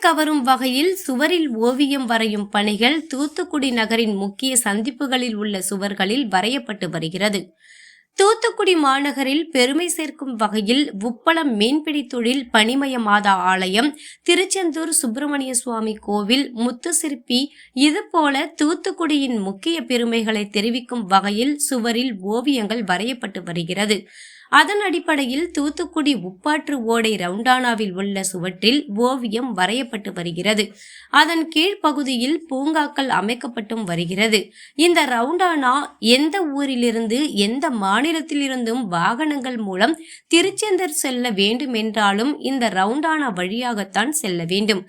கவரும் வகையில் சுவரில் ஓவியம் வரையும் பணிகள் தூத்துக்குடி நகரின் முக்கிய சந்திப்புகளில் உள்ள சுவர்களில் வரையப்பட்டு வருகிறது. தூத்துக்குடி மாநகரில் பெருமை சேர்க்கும் வகையில் உப்பளம் மீன்பிடி தொழில் பனிமய மாதா ஆலயம் திருச்செந்தூர் சுப்பிரமணிய சுவாமி கோவில் முத்துசிற்பி இதுபோல தூத்துக்குடியின் முக்கிய பெருமைகளை தெரிவிக்கும் வகையில் சுவரில் ஓவியங்கள் வரையப்பட்டு வருகிறது. அதன் அடிப்படையில் தூத்துக்குடி உப்பாற்று ஓடை ரவுண்டானாவில் உள்ள சுவற்றில் ஓவியம் வரையப்பட்டு வருகிறது. அதன் கீழ்ப்பகுதியில் பூங்காக்கள் அமைக்கப்பட்டும் வருகிறது. இந்த ரவுண்டானா எந்த ஊரிலிருந்து எந்த மாநிலத்திலிருந்தும் வாகனங்கள் மூலம் திருச்செந்தர் செல்ல வேண்டும் என்றாலும் இந்த ரவுண்டானா வழியாகத்தான் செல்ல வேண்டும்.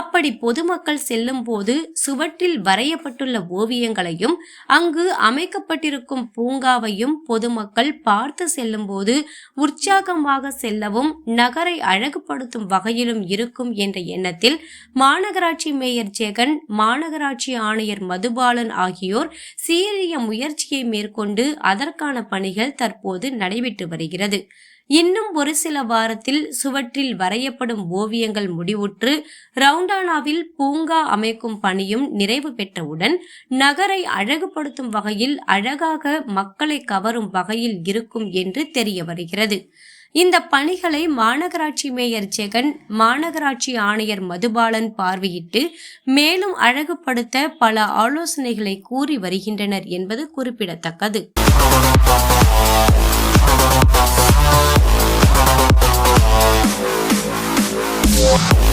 அப்படி பொதுமக்கள் செல்லும் போது சுவற்றில் வரையப்பட்டுள்ள ஓவியங்களையும் அங்கு அமைக்கப்பட்டிருக்கும் பூங்காவையும் பொதுமக்கள் பார்த்து செல்லும் போது உற்சாகமாக செல்லவும் நகரை அழகுபடுத்தும் வகையிலும் இருக்கும் என்ற எண்ணத்தில் மாநகராட்சி மேயர் ஜெகன் மாநகராட்சி ஆணையர் மதுபாலன் ஆகியோர் சீரிய முயற்சியை மேற்கொண்டு அதற்கான பணிகள் தற்போது நடைபெற்று வருகிறது. இன்னும் ஒரு சில வாரத்தில் சுவற்றில் வரையப்படும் ஓவியங்கள் முடிவுற்று ரவுண்டானாவில் பூங்கா அமைக்கும் பணியும் நிறைவு பெற்றவுடன் நகரை அழகுபடுத்தும் வகையில் அழகாக மக்களை கவரும் வகையில் இருக்கும் என்று தெரிய வருகிறது. இந்த பணிகளை மாநகராட்சி மேயர் ஜெகன் மாநகராட்சி ஆணையர் மதுபாலன் பார்வையிட்டு மேலும் அழகுபடுத்த பல ஆலோசனைகளை கூறி வருகின்றனர் என்பது குறிப்பிடத்தக்கது. War.